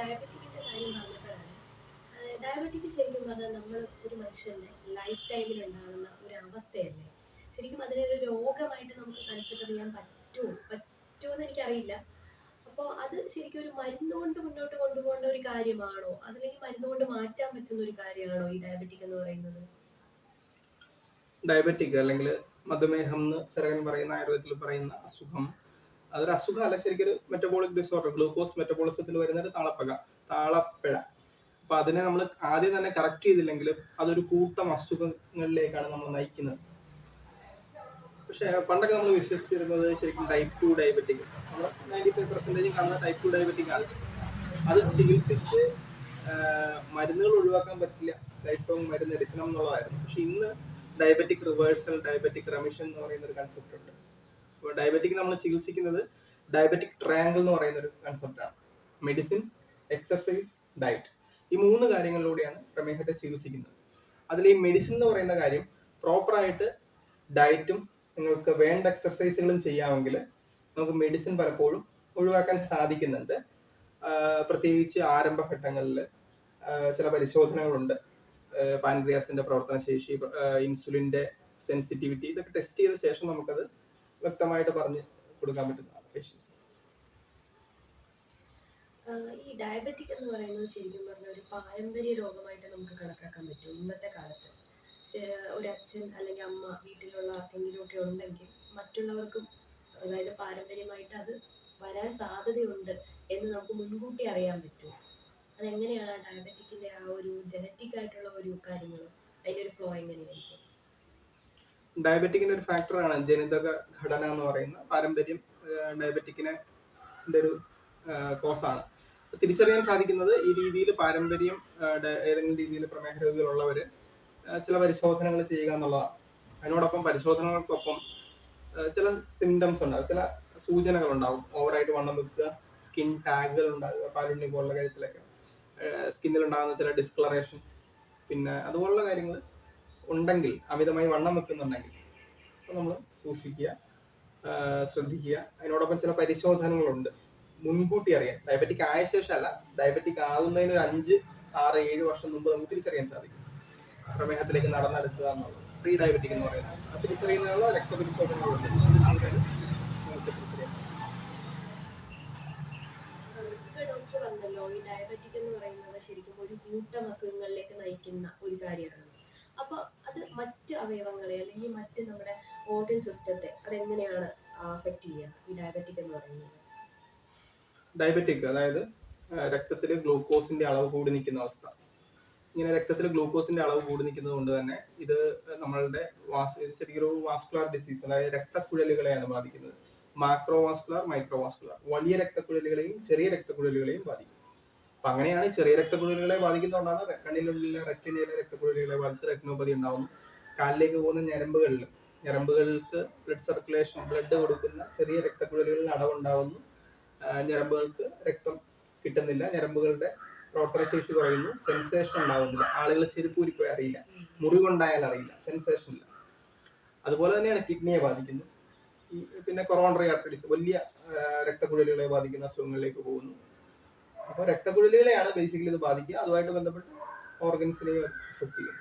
ഡയബറ്റിക്കിന്റെ കാര്യം പറഞ്ഞപ്പോഴാണ്. ഡയബറ്റിക് ശരിക്കും പറഞ്ഞാൽ നമ്മൾ ഒരു മനുഷ്യന്റെ ലൈഫ് ടൈമിൽ ഉണ്ടാകുന്ന ഒരു അവസ്ഥയല്ലേ? ശരിക്കും അതിനെ ഒരു രോഗമായിട്ട് നമുക്ക് കൺസിഡർ ചെയ്യാൻ പറ്റുമോ പറ്റുമോ എന്ന് എനിക്കറിയില്ല. അപ്പോൾ അത് ശരിക്കും ഒരു മരുന്ന് കൊണ്ട് മുന്നോട്ട് കൊണ്ടുപോകേണ്ട ഒരു കാര്യമാണോ? അതല്ലെങ്കിൽ മരുന്ന് കൊണ്ട് മാറ്റാൻ പറ്റുന്ന ഒരു കാര്യമാണോ ഈ ഡയബറ്റിക് എന്ന് പറയുന്നത്? ഡയബറ്റിക് അല്ലെങ്കിൽ മധുമേഹം എന്ന് ചെറുകൻ പറയുന്ന ആയുർവേദത്തിൽ പറയുന്ന അസുഖം അതൊരു അസുഖമല്ല ശരിക്കും മെറ്റബോളിക് ഡിസോർഡർ ഗ്ലൂക്കോസ് മെറ്റബോളിസത്തിൽ വരുന്ന ഒരു താളപ്പക താളപ്പിഴ. അപ്പൊ അതിനെ നമ്മൾ ആദ്യം തന്നെ കറക്റ്റ് ചെയ്തില്ലെങ്കിൽ അതൊരു കൂട്ടം അസുഖങ്ങളിലേക്കാണ് നമ്മൾ നയിക്കുന്നത്. പക്ഷെ പണ്ടൊക്കെ നമ്മൾ വിശ്വസിച്ചിരുന്നത് ശരിക്കും ടൈപ്പ് ടു ഡയബറ്റിക് നമ്മൾ നയന്റി ഫൈവ് പെർസെന്റേജ് കാണുന്ന ടൈപ്പ് ടു ഡയബറ്റിക് ആണ്. അത് ചികിത്സിച്ച് മരുന്നുകൾ ഒഴിവാക്കാൻ പറ്റില്ല. ലൈഫ് ലോങ് മരുന്ന് എടുക്കണം എന്നുള്ളതായിരുന്നു. പക്ഷെ ഇന്ന് ഡയബറ്റിക് റിവേഴ്സൽ ഡയബറ്റിക് റെമിഷൻ എന്ന് പറയുന്ന ഒരു കൺസെപ്റ്റ് ഉണ്ട്. ഡയബറ്റിക് നമ്മൾ ചികിത്സിക്കുന്നത് ഡയബറ്റിക് ട്രയാങ്കിൾ എന്ന് പറയുന്ന ഒരു കൺസെപ്റ്റാണ് മെഡിസിൻ എക്സർസൈസ് ഡയറ്റ് ഈ മൂന്ന് കാര്യങ്ങളിലൂടെയാണ് പ്രമേഹത്തെ ചികിത്സിക്കുന്നത്. അതിൽ ഈ മെഡിസിൻ എന്ന് പറയുന്ന കാര്യം പ്രോപ്പറായിട്ട് ഡയറ്റും നിങ്ങൾക്ക് വേണ്ട എക്സർസൈസുകളും ചെയ്യാമെങ്കിൽ നമുക്ക് മെഡിസിൻ പലപ്പോഴും ഒഴിവാക്കാൻ സാധിക്കുന്നുണ്ട്. പ്രത്യേകിച്ച് ആരംഭഘട്ടങ്ങളിൽ ചില പരിശോധനകളുണ്ട്. പാൻക്രിയാസിന്റെ പ്രവർത്തന ശേഷി ഇൻസുലിന്റെ സെൻസിറ്റിവിറ്റി ഇതൊക്കെ ടെസ്റ്റ് ചെയ്ത ശേഷം നമുക്കത് വ്യക്തമായിട്ട് പറഞ്ഞു കൊടുക്കാൻ പറ്റുന്നതാണ് പേഷ്യൻസ് ഈ ഡയബറ്റിക് എന്ന് പറയുന്നത് ശരിക്കും പറഞ്ഞാൽ ഒരു പാരമ്പര്യ രോഗമായിട്ട് നമുക്ക് കണക്കാക്കാൻ പറ്റും. ഇന്നത്തെ കാലത്ത് ഒരു അച്ഛൻ അല്ലെങ്കിൽ അമ്മ വീട്ടിലുള്ള ആർക്കെങ്കിലും ഒക്കെ ഉണ്ടെങ്കിൽ മറ്റുള്ളവർക്കും അതായത് പാരമ്പര്യമായിട്ട് അത് വരാൻ സാധ്യതയുണ്ട് എന്ന് നമുക്ക് മുൻകൂട്ടി അറിയാൻ പറ്റും. അതെങ്ങനെയാണ് ഡയബറ്റിക്കിന്റെ ആ ഒരു ജനറ്റിക് ആയിട്ടുള്ള ഒരു കാര്യങ്ങൾ അതിന്റെ ഒരു ഫ്ലോ എങ്ങനെയായിരിക്കും? ഡയബറ്റിക്കിന്റെ ഒരു ഫാക്ടറാണ് ജനിതക ഘടന എന്ന് പറയുന്ന പാരമ്പര്യം ഡയബറ്റിക്കിനെ ഒരു കോസാണ് തിരിച്ചറിയാൻ സാധിക്കുന്നത് ഈ രീതിയിൽ പാരമ്പര്യം ഏതെങ്കിലും രീതിയിൽ പ്രമേഹ രോഗികളുള്ളവര് ചില പരിശോധനകൾ ചെയ്യുക എന്നുള്ളതാണ്. അതിനോടൊപ്പം പരിശോധനകൾക്കൊപ്പം ചില സിംറ്റംസ് ഉണ്ടാകും ചില സൂചനകൾ ഉണ്ടാകും ഓവറായിട്ട് വണ്ണം വെക്കുക സ്കിൻ ടാഗുകൾ ഉണ്ടാകുക പാലുണ്ണി പോലുള്ള കഴുത്തിലൊക്കെ സ്കിന്നിൽ ഉണ്ടാകുന്ന ചില ഡിസ്കളറേഷൻ പിന്നെ അതുപോലുള്ള കാര്യങ്ങൾ ഉണ്ടെങ്കിൽ അമിതമായി വണ്ണം വെക്കുന്നുണ്ടെങ്കിൽ അപ്പം നമ്മൾ സൂക്ഷിക്കുക ശ്രദ്ധിക്കുക. അതിനോടൊപ്പം ചില പരിശോധനകളുണ്ട്. മുൻകൂട്ടി അറിയാം ഡയബറ്റിക് ആയ ശേഷമല്ല ഡയബറ്റിക് ആകുന്നതിന് ഒരു അഞ്ച് ആറ് ഏഴ് വർഷം മുമ്പ് നമുക്ക് തിരിച്ചറിയാൻ സാധിക്കും. പ്രമേഹത്തിലേക്ക് നടന്നെടുക്കുക എന്നുള്ളത്. പ്രീ ഡയബറ്റിക് എന്ന് പറയുന്നത് അത് തിരിച്ചറിയുന്നതിനുള്ള രക്തപരിശോധനകളുണ്ട്. ഡയബറ്റിക് എന്ന് പറയുന്നത് ശരിക്കും ഒരു കൂട്ടം അസുഖങ്ങളിലേക്ക് നയിക്കുന്ന ഒരു കാര്യമാണ്. അപ്പൊ അത് മറ്റ് അവയവങ്ങളെ അല്ലെങ്കിൽ മറ്റ് നമ്മുടെ ഓർഗൻ സിസ്റ്റത്തെ അതെങ്ങനെയാണ് അഫക്റ്റ് ചെയ്യുക? ഈ ഡയബറ്റിക് എന്ന് പറയുന്നത്. ഡയബറ്റിക് അതായത് രക്തത്തിൽ ഗ്ലൂക്കോസിന്റെ അളവ് കൂടി നിൽക്കുന്ന അവസ്ഥ. ഇങ്ങനെ രക്തത്തിൽ ഗ്ലൂക്കോസിന്റെ അളവ് കൂടി നിൽക്കുന്നത് കൊണ്ട് തന്നെ ഇത് നമ്മളുടെ വാസ് ഇത് ശരിക്കും ഒരു വാസ്കുലാർ ഡിസീസ് അതായത് രക്തക്കുഴലുകളെയാണ് ബാധിക്കുന്നത്. മാക്രോവാസ്കുലാർ മൈക്രോവാസ്കുലാർ മൈക്രോ വാസ്കുലാർ വലിയ രക്തക്കുഴലുകളെയും ചെറിയ രക്തക്കുഴലുകളെയും ബാധിക്കും. അപ്പൊ അങ്ങനെയാണ് ചെറിയ രക്തക്കുഴലുകളെ ബാധിക്കുന്നതുകൊണ്ടാണ് കണ്ണിലുള്ള റെറ്റിനയിലെ രക്തക്കുഴലുകളെ ബാധിച്ച് റെറ്റിനോപ്പതി ഉണ്ടാവുന്നു കാലിലേക്ക് പോകുന്ന ഞരമ്പുകളിൽ ഞരമ്പുകൾക്ക് ബ്ലഡ് സർക്കുലേഷൻ ബ്ലഡ് കൊടുക്കുന്ന ചെറിയ രക്തക്കുഴലുകളിൽ അടവുണ്ടാവുന്നു. ഞരമ്പുകൾക്ക് രക്തം കിട്ടുന്നില്ല. ഞരമ്പുകളുടെ പ്രവർത്തനശേഷി കുറയുന്നു. സെൻസേഷൻ ഉണ്ടാവുന്നില്ല. ആളുകൾ ചെരുപ്പൂരിപ്പോയി അറിയില്ല. മുറിവുണ്ടായാൽ അറിയില്ല. സെൻസേഷൻ ഇല്ല. അതുപോലെ തന്നെയാണ് കിഡ്നിയെ ബാധിക്കുന്നു പിന്നെ കൊറോണറി ആർട്ടറീസ് വലിയ രക്തക്കുഴലുകളെ ബാധിക്കുന്ന അസുഖങ്ങളിലേക്ക് പോകുന്നു. അപ്പോൾ രക്തക്കുഴലുകളെയാണ് ബേസിക്കലി ഇത് ബാധിക്കുക. അതുമായിട്ട് ബന്ധപ്പെട്ട് ഓർഗൻസിനെയും എഫക്ട് ചെയ്യുന്നു